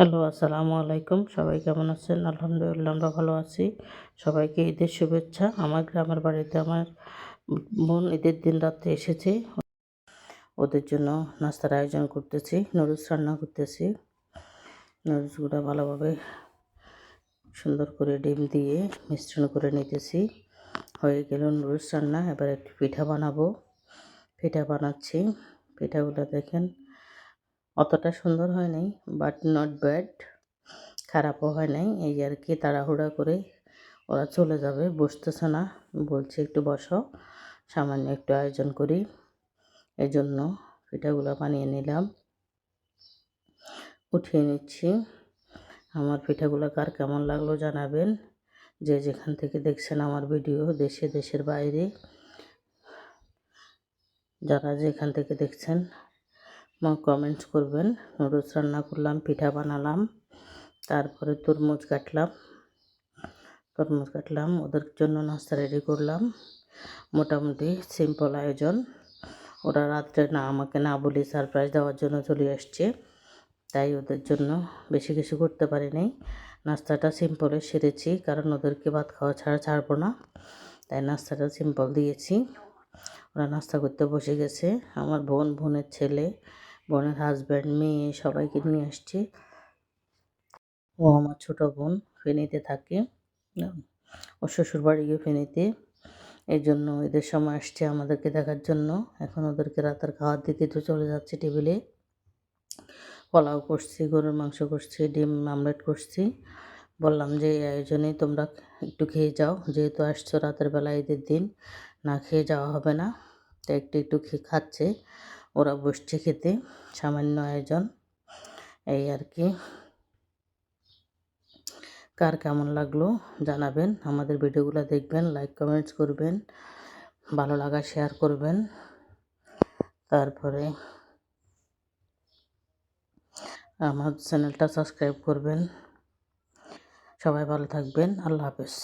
Hello, আসসালামু আলাইকুম। সবাই কেমন আছেন? আলহামদুলিল্লাহ, আমরা ভালো আছি। সবাইকে ঈদের শুভেচ্ছা। আমার গ্রামের বাড়িতে আমার বোন ঈদের দিন রাত্রে এসেছে। ওদের জন্য নাস্তার আয়োজন করতেছি, নুডলস রান্না করতেছি। নুডলসগুলো ভালোভাবে সুন্দর করে ডিম দিয়ে মিশ্রণ করে নিতেছি। হয়ে গেল নুডলস রান্না। এবার একটু পিঠা বানাবো। পিঠা বানাচ্ছি। পিঠাগুলো দেখেন অতটা সুন্দর হয় নাই বাট নট ব্যাড খারাপও হয় নাই। এই আর কি, তাড়াহুড়া করে ওরা চলে যাবে, বসতেছে না, বলছে একটু বসো, সামান্য একটু আয়োজন করি এই জন্য পিঠাগুলো বানিয়ে নিলাম। উঠিয়ে নিচ্ছি। আমার পিঠাগুলো কার কেমন লাগল জানাবেন। যে যেখান থেকে দেখছেন আমার ভিডিও, দেশে, দেশের বাইরে, যারা যেখান থেকে দেখছেন কমেন্টস করবেন। নুডলস রান্না করলাম, পিঠা বানালাম, তারপরে তরমুজ কাটলাম। তরমুজ কাটলাম, ওদের জন্য নাস্তা রেডি করলাম। মোটামুটি সিম্পল আয়োজন। ওরা রাত্রে না, আমাকে না বলি সারপ্রাইজ দেওয়ার জন্য চলে আসছে। তাই ওদের জন্য বেশি কিছু করতে পারিনি। নাস্তাটা সিম্পলে সেরেছি, কারণ ওদেরকে ভাত খাওয়া ছাড়া ছাড়বো না। তাই নাস্তাটা সিম্পল দিয়েছি। ওরা নাস্তা করতে বসে গেছে। আমার বোন, বোনের ছেলে বোনের হাজব্যান্ড মেয়ে সবাইকে নিয়ে আসছে। ও আমার ছোট বোন, ফেনীতে থাকে। ও শ্বশুর বাড়ি গিয়ে ফেনীতে। এই জন্য এদের সময় আসছে আমাদেরকে দেখার জন্য। এখন ওদেরকে রাতের খাওয়ার দিতে তো চলে যাচ্ছে টেবিলে পোলাও করছি, গরুর মাংস করছি, ডিম আমলেট করছি। বললাম যে, এই আয়োজনে তোমরা একটু খেয়ে যাও। যেহেতু আসছো রাতের বেলা ঈদের দিন, না খেয়ে যাওয়া হবে না। তো একটু একটু খাচ্ছে। ওরা বসছে খেতে, সামান্য আয়োজন। এই আর কি। কার কেমন লাগল জানাবেন, আমাদের ভিডিওগুলো দেখবেন লাইক কমেন্টস করবেন, ভালো লাগা শেয়ার করবেন। তারপরে আমার চ্যানেলটা সাবস্ক্রাইব করবেন। সবাই ভালো থাকবেন, আল্লাহ হাফেজ।